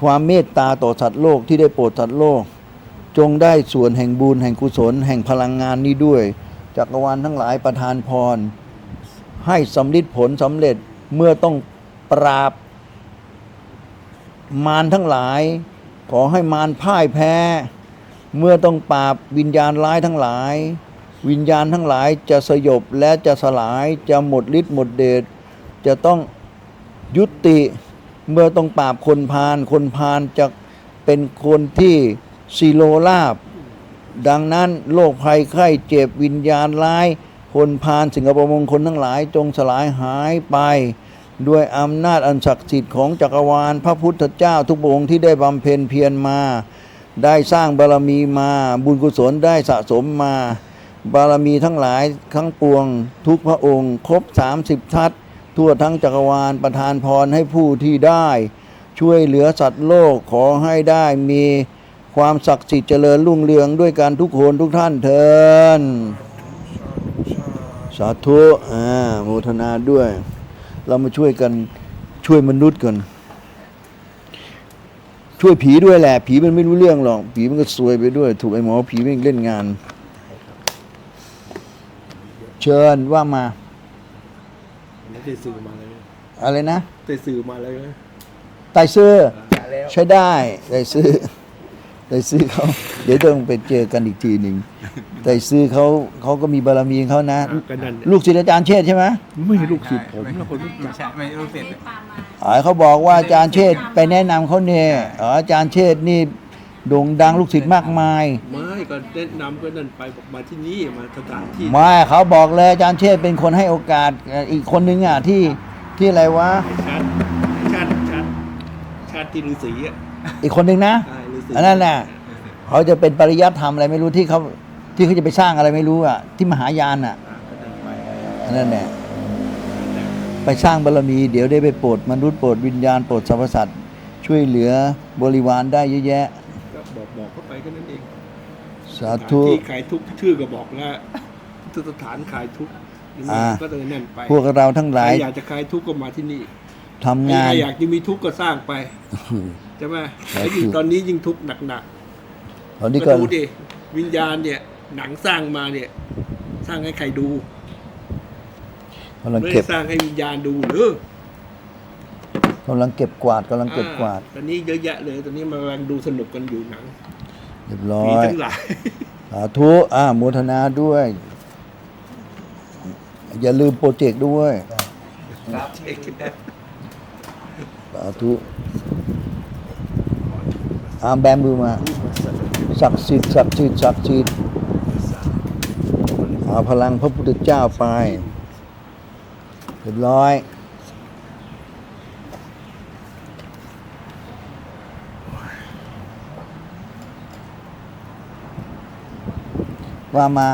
ความเมตตาต่อสัตว์โลกที่ได้โปรดสัตว์โลก จงได้ส่วนแห่งบุญแห่งกุศล แห่งพลังงานนี้ด้วยจักรวาลทั้งหลายประทานพร ให้สำลิดผลสำเร็จเมื่อต้องปราบ มารทั้งหลาย ขอให้มารพ่ายแพ้ เมื่อต้องปราบวิญญาณร้ายทั้งหลาย วิญญาณทั้งหลายจะสยบและจะสลายจะหมดฤทธิ์หมดเดชจะต้องยุติ เมื่อต้องปราบคนพาลคนพาลจะเป็นคนที่ซีโรลาบ ดังนั้นโรคภัยไข้เจ็บวิญญาณร้าย คนพาลสิ่งอัปมงคลทั้งหลายจงสลายหายไป ด้วยอำนาจอันศักดิ์สิทธิ์ของจักรวาลพระพุทธเจ้าทุกองค์ที่ได้บำเพ็ญเพียรมา ได้สร้างบารมีมาบุญกุศลได้สะสมมา บารมีทั้งหลายทั้งปวงทุกพระองค์ ครบ 30 ทัศ ทั่วทั้งจักรวาลประทานพรให้ผู้ที่ได้ ช่วยเหลือสัตว์โลกขอให้ได้มีความศักดิ์สิทธิ์เจริญรุ่งเรืองด้วยกันทุกคนทุกท่านเทินสาธุอ่าโมทนาด้วย เรามาช่วยกันช่วยมนุษย์กันช่วยผีด้วยแหละ ผีมันไม่รู้เรื่องหรอก ผีมันก็ซวยไปด้วย ถูกไอ้หมอผีม่งเล่นงาน เชิญว่ามา ไม่ได้สื่อมาเลยอะไรนะได้สื่อมาเลยนะไต่ซื้อใช้ได้ไต่ซื้อไต่ซื้อเขาเดี๋ยวต้องไปเจอกันอีกทีหนึ่งไต่ซื้อเขาเขาก็มีบารมีของเขานะ ก็นั่นลูกศิษย์อาจารย์เชษฐ์ใช่ไหมไม่ใช่ลูกศิษย์ผมนะคนรู้จัก ใช่ไม่รู้เสร็จอ๋อเขาบอกว่าอาจารย์เชษฐ์ไปแนะนำเขาเนี่ยอ๋ออาจารย์เชษฐ์นี่ โด่งดังลูกศิษย์มากมาย ไม่ก็แนะนำก็นั่นไปบอกมาที่นี่มาสถานที่ไม่เขาบอกเลยอาจารย์เชษฐ์เป็นคนให้โอกาสเอ่ออีกคนนึงอะที่ที่อะไรวะชาติชาติชาติชาติที่ฤาษีอะอีกคนนึงนะใช่ฤาษีอันนั้นน่ะเขาจะเป็นปริยัติธรรมอะไรไม่รู้ที่เขาที่เขาจะไปสร้างอะไรไม่รู้อะที่มหายานอะอ่าก็นั่นไปอันนั้นแหละไปสร้างบารมีเดี๋ยวได้ไปโปรดมนุษย์โปรดวิญญาณโปรดสรรพสัตว์ช่วยเหลือบริวารได้เยอะแยะ สาธุสถนที่ขายทุกข์ชื่อก็บอกแล้วทุกสถานขายทุกข์อ่า ก็เลยนั่นไปพวกเราทั้งหใครลายอยากจะขายทุกข์ก็มาที่นี่ทำใคงานรอยากจะมีทุกข์ก็สร้างไปใช่ไหมสาธุแล้วยิ่งตอนนี้ยิ่งทุกข์หนักตอนๆนี้ก็ก็ดูดิวิญญาณเนี่ย หนังสร้างมาเนี่ย สร้างให้ใครดูกำลังไม่เก็ได้บสร้างให้วิญญาณดูหรือ กำลังเก็บกวาดกำลังเก็บกวาด อ่ตอนนี้เยอะแยะเลย ตอนนี้มันกำลังดูสนุกกันอยู่หนัง เรียบร้อมีย ทั้งหลาย สาธุ อ่าโมทนาด้วย อย่าลืมโปรเจกต์ด้วยสาธุอามแบมือมา ศักดิ์สิทธิ์ศักดิ์สิทธิ์ศักดิ์สิทธิ์เอาพลังพระพุทธเจ้าไปเรียบร้อย ว่ามา